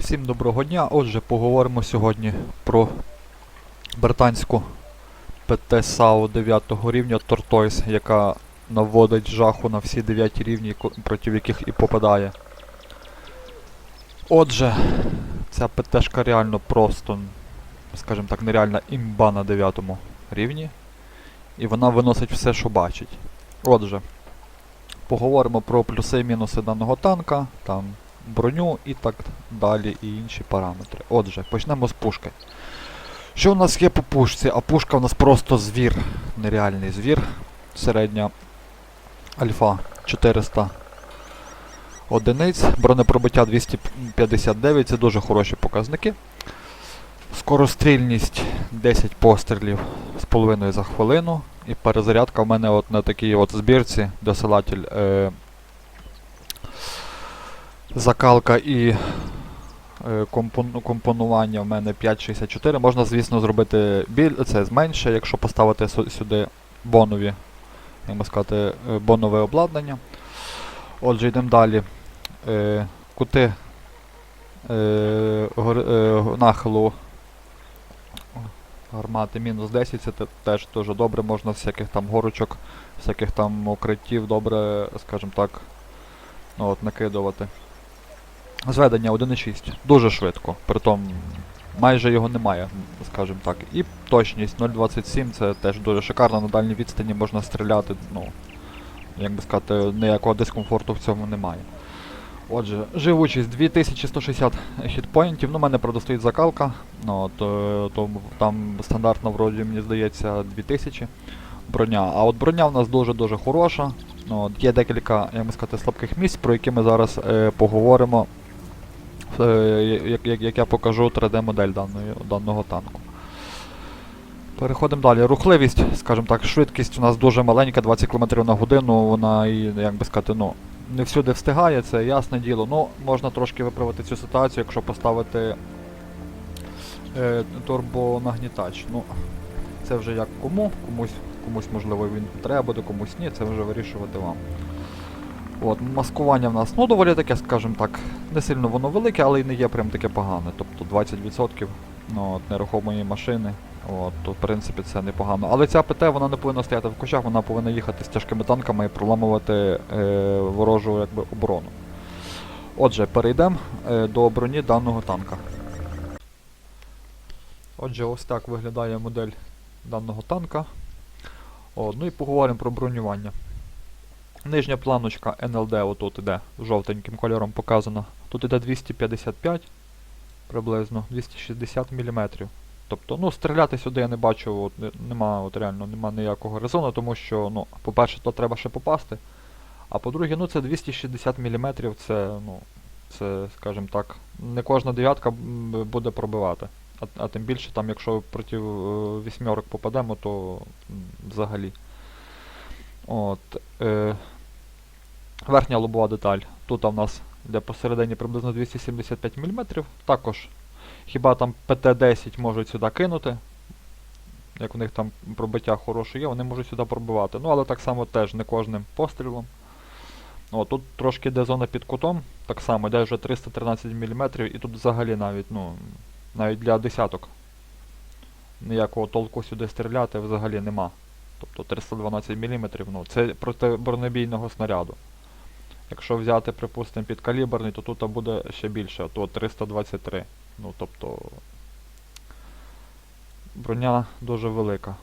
Всім доброго дня. Отже, поговоримо сьогодні про британську ПТ САУ 9 рівня Tortoise, яка наводить жаху на всі 9 рівні, проти яких і попадає. Отже, ця ПТшка реально просто, скажімо так, нереальна імба на 9 рівні. І вона виносить все, що бачить. Отже, поговоримо про плюси і мінуси даного танка, там броню і так далі, і інші параметри. Отже, почнемо з пушки. Що у нас є по пушці? А пушка у нас просто звір. Нереальний звір. Середня альфа 400 одиниць. Бронепробиття 259, це дуже хороші показники. Скорострільність 10 пострілів з половиною за хвилину. І перезарядка в мене от на такій от збірці досилатель е, закалка і е, компонування в мене 5.64. Можна, звісно, зробити біль, це зменше, якщо поставити сюди бонові, як сказати, е, бонове обладнання. Отже, йдемо далі. Е, кути нахилу гармати мінус 10, це теж дуже добре, можна всяких там горочок, всяких там укриттів добре, скажімо так, ну, от, накидувати. Зведення 1.6. Дуже швидко. Притом майже його немає, скажімо так. І точність 0.27 це теж дуже шикарно. На дальній відстані можна стріляти, ну, як би сказати, ніякого дискомфорту в цьому немає. Отже, живучість 2160 хітпоінтів. Ну, у мене правда стоїть закалка. Ну, от, е, то там стандартно вроді, мені здається, 2000 броня. А от броня в нас дуже-дуже хороша. Ну, є декілька, як би сказати, слабких місць, про які ми зараз е, поговоримо, як, як, як я покажу 3D-модель даної, даного танку. Переходимо далі. Рухливість, скажімо так, швидкість у нас дуже маленька, 20 км на годину, вона і, як би сказати, ну, не всюди встигає, це ясне діло. Ну, можна трошки виправити цю ситуацію, якщо поставити е, турбонагнітач. Ну, це вже як кому, комусь, комусь можливо він треба буде, комусь ні, це вже вирішувати вам. От, маскування в нас, ну, доволі таке, скажімо так, не сильно воно велике, але й не є прям таке погане. Тобто 20% ну, от, нерухомої машини. От, то, в принципі, це непогано. Але ця ПТ вона не повинна стояти в кущах, вона повинна їхати з тяжкими танками і проламувати е, ворожу якби, оборону. Отже, перейдемо е, до броні даного танка. Отже, ось так виглядає модель даного танка. О, ну і поговоримо про бронювання. Нижня планочка NLD отут іде жовтеньким кольором показано. Тут іде 255 приблизно 260 мм. Тобто, ну, стріляти сюди я не бачу, от, нема, от реально нема ніякого резону, тому що, ну, по-перше, то треба ще попасти. А по-друге, ну це 260 мм, це, ну, це, скажімо так, не кожна дев'ятка буде пробивати. А, а тим більше, там, якщо проти е, вісьмерок попадемо, то взагалі. От, е, верхня лобова деталь. Тут в нас йде посередині приблизно 275 мм. Також хіба там ПТ-10 можуть сюди кинути. Як у них там пробиття хороше є, вони можуть сюди пробивати. Ну, але так само теж не кожним пострілом. О, тут трошки йде зона під кутом, так само, йде вже 313 мм, і тут взагалі навіть, ну, навіть для десяток ніякого толку сюди стріляти взагалі нема. Тобто 312 мм, ну, це проти бронебійного снаряду. Якщо взяти, припустимо, підкаліберний, то тут буде ще більше, то 323. Ну, тобто броня дуже велика.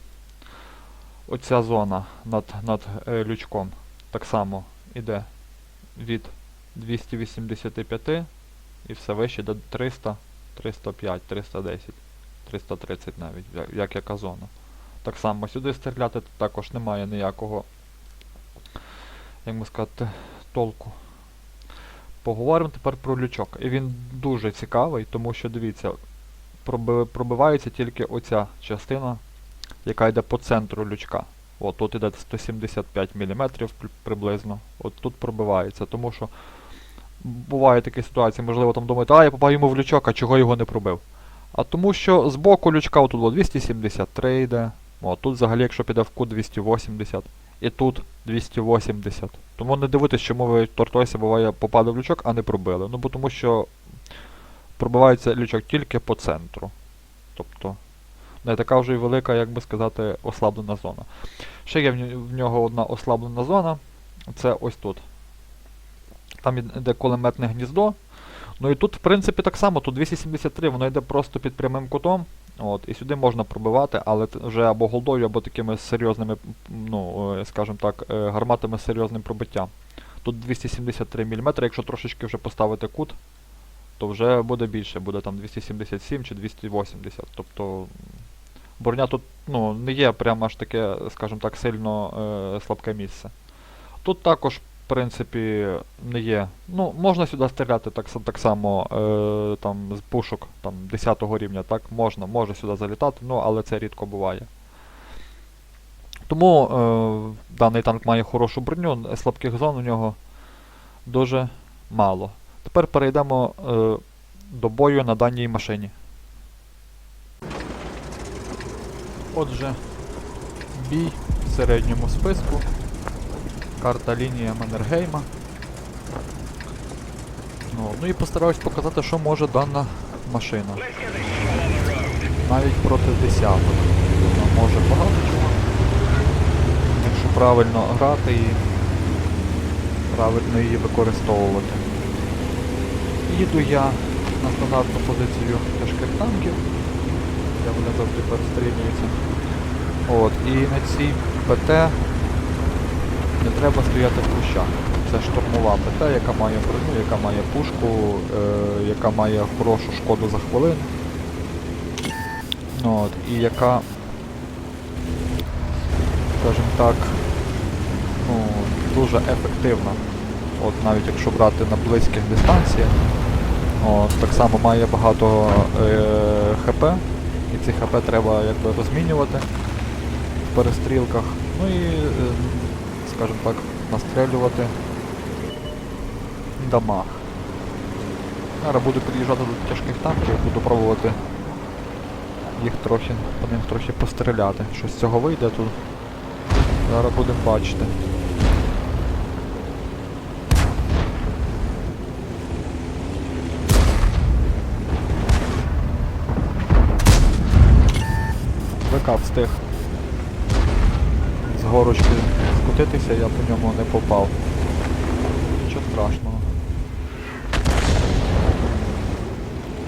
Оця зона над, над е, лючком так само іде від 285 і все вище до 300, 305, 310, 330 навіть, як яка зона. Так само сюди стріляти також немає ніякого, як би сказати, толку. Поговоримо тепер про лючок. І він дуже цікавий, тому що дивіться, проби- пробивається тільки оця частина, яка йде по центру лючка. От тут йде 175 мм приблизно. От тут пробивається, тому що буває такі ситуації, можливо, там думаєте, а я попав йому в лючок, а чого його не пробив? А тому що з боку лючка отут 273 йде. О, тут взагалі, якщо піде в кут 280. І тут 280. Тому не дивитесь, чому ви в буває попали в лючок, а не пробили. Ну бо тому що пробивається лючок тільки по центру. Тобто не така вже й велика, як би сказати, ослаблена зона. Ще є в нього одна ослаблена зона. Це ось тут. Там йде кулеметне гніздо. Ну і тут, в принципі, так само, тут 273, воно йде просто під прямим кутом. От, і сюди можна пробивати, але вже або голдою, або такими серйозними, ну, е, скажімо так, е, гарматами з серйозним пробиттям. Тут 273 мм, якщо трошечки вже поставити кут, то вже буде більше, буде там 277 чи 280. Тобто броня тут ну, не є прямо аж таке, скажімо так, сильно е, слабке місце. Тут також, в принципі, не є. Ну, можна сюди стріляти так, так само е, там, з пушок там, 10 рівня, так, можна, може сюди залітати, ну, але це рідко буває. Тому е, даний танк має хорошу броню, слабких зон у нього дуже мало. Тепер перейдемо е, до бою на даній машині. Отже, бій в середньому списку. Карта лінія Маннергейма. Ну, ну і постараюсь показати, що може дана машина. Навіть проти десяток. Вона може багато чого. Якщо правильно грати і правильно її використовувати. Їду я на стандартну позицію тяжких танків, де вони завжди перестрілюються. От, і на цій ПТ не треба стояти в кущах. Це штурмова ПТ, яка має броню, яка має пушку, е, яка має хорошу шкоду за хвилину. Ну, от, і яка, скажімо так, ну, дуже ефективна. От навіть якщо брати на близьких дистанціях, от, так само має багато е, ХП, і ці ХП треба якби розмінювати в перестрілках. Ну і, е, скажімо так, настрелювати дамаг. Зараз буду під'їжджати до тяжких танків, буду пробувати їх трохи, по ним трохи постріляти. Що з цього вийде тут. Зараз будемо бачити. ВК встиг з горочки скотитися, я по ньому не попав. Нічого страшного.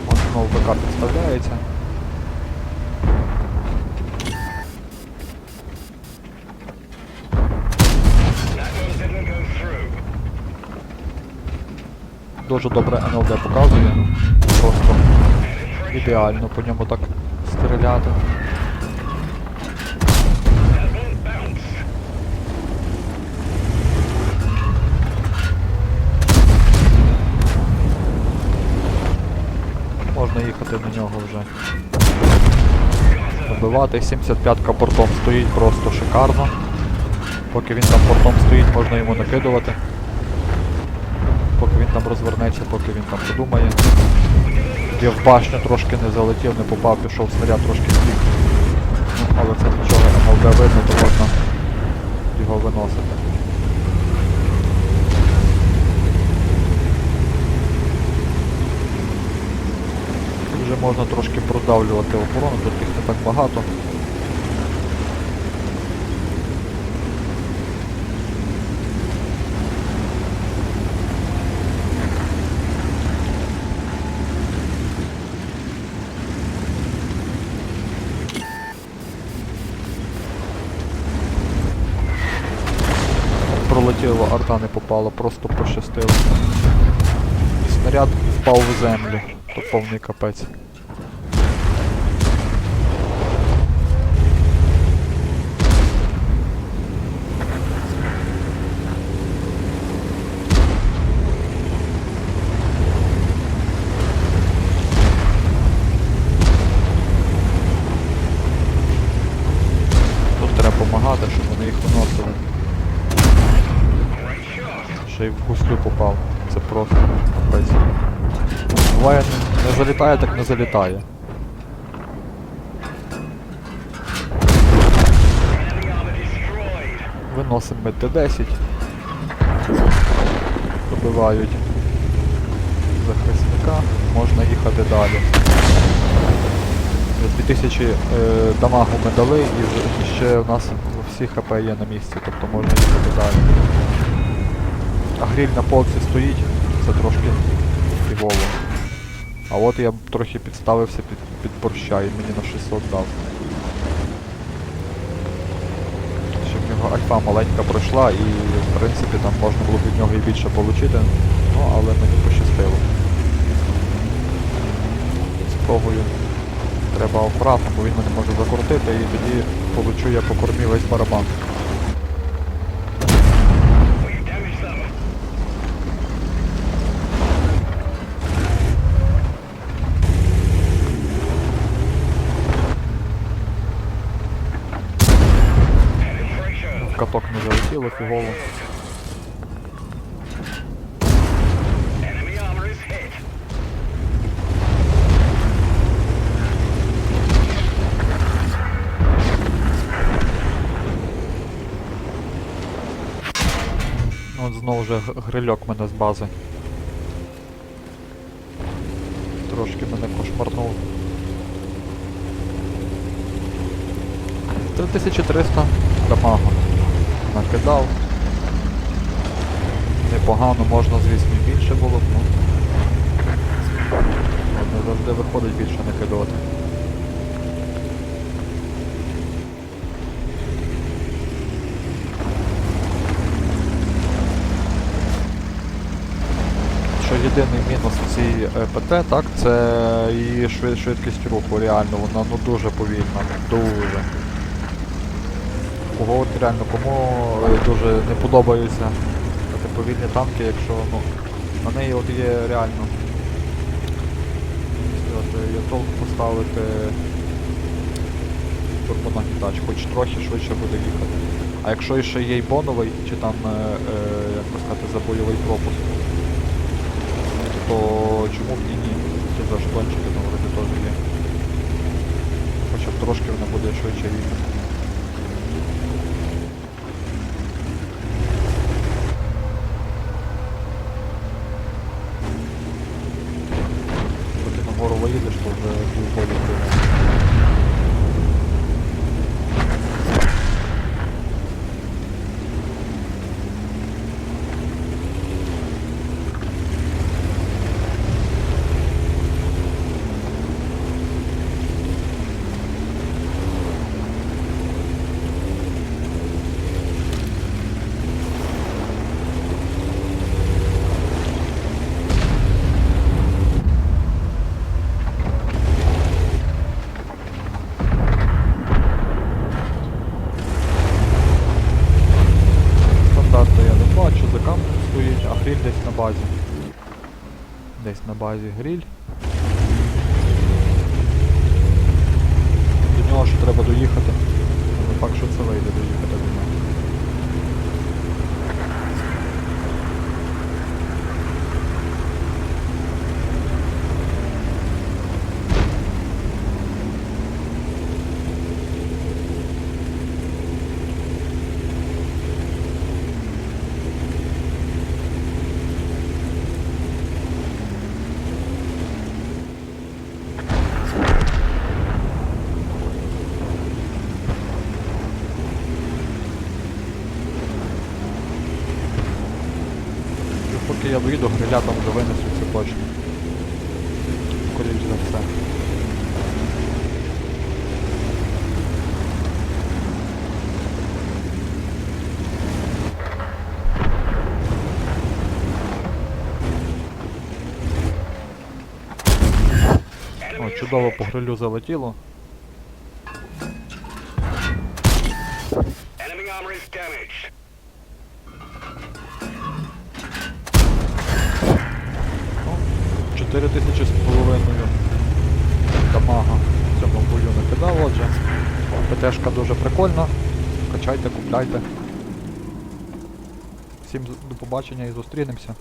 Он знову ВК підставляється. Дуже добре НЛД показує. Просто ідеально по ньому так стріляти. Можна їхати на нього вже. Добивати. 75-ка бортом стоїть просто шикарно. Поки він там бортом стоїть, можна йому накидувати. Поки він там розвернеться, поки він там подумає. Я в башню трошки не залетів, не попав, пішов снаряд трошки збіг. Ну, але це нічого, МЛД видно, то можна його виносити. Тут вже можна трошки продавлювати оборону, тут їх не так багато. Пролетіло, арта не попала, просто пощастило. Снаряд впав в землю, повний капець. Тут треба допомагати, щоб вони їх виносили. Ще й в гуслю попав. Це просто капець. Буває не, не залітає, так не залітає. Виносимо ми Т-10. Добивають захисника. можна їхати далі. 2000 е, дамагу ми дали і ще у нас всі хп є на місці, тобто можна їхати далі. А гриль на полці стоїть, це трошки фігово. А от я трохи підставився під, під борща і мені на 600 дав. Щоб в нього альфа маленька пройшла і в принципі там можна було б від нього і більше отримати, ну але мені пощастило. Спробую. Треба акуратно, бо він мене може закрутити і тоді получу я по кормі весь барабан. Не залетіло фігово. Ну, От знову вже грильок мене з бази. Трошки мене кошмарнув. 3300 дамагу. Накидав. Непогано, можна, звісно, більше було б, ну. Не завжди виходить більше накидувати. Що єдиний мінус цій е, ПТ, так, це її швид- швидкість руху, реально, вона ну дуже повільна, дуже. Кого от реально, кому е, дуже не подобаються такі повільні танки, якщо ну, на неї от є реально сказати, є толк поставити турбонагнітач, хоч трохи швидше буде їхати. А якщо ще є й боновий, чи там, е, е, як би сказати, забойовий пропуск, то чому б і ні? Ті за жетончики там вроді теж є. Хоча б трошки вона буде швидше їхати. Коли ти нагору виїдеш, то вже півболі приймає. Стандарта я не бачу, за кампом стоїть, а гриль десь на базі. Десь на базі гриль. До нього ще треба доїхати. Не факт, що це вийде доїхати до нього. Ну, я доїду, гриля там вже винесуть, це точно. Скоріше за все. Чудово по грилю залетіло. Enemy armor is damaged. 4 тисячі з половиною дамага в цьому бою накидав, отже. ПТшка дуже прикольна. Качайте, купляйте. Всім до побачення і зустрінемося.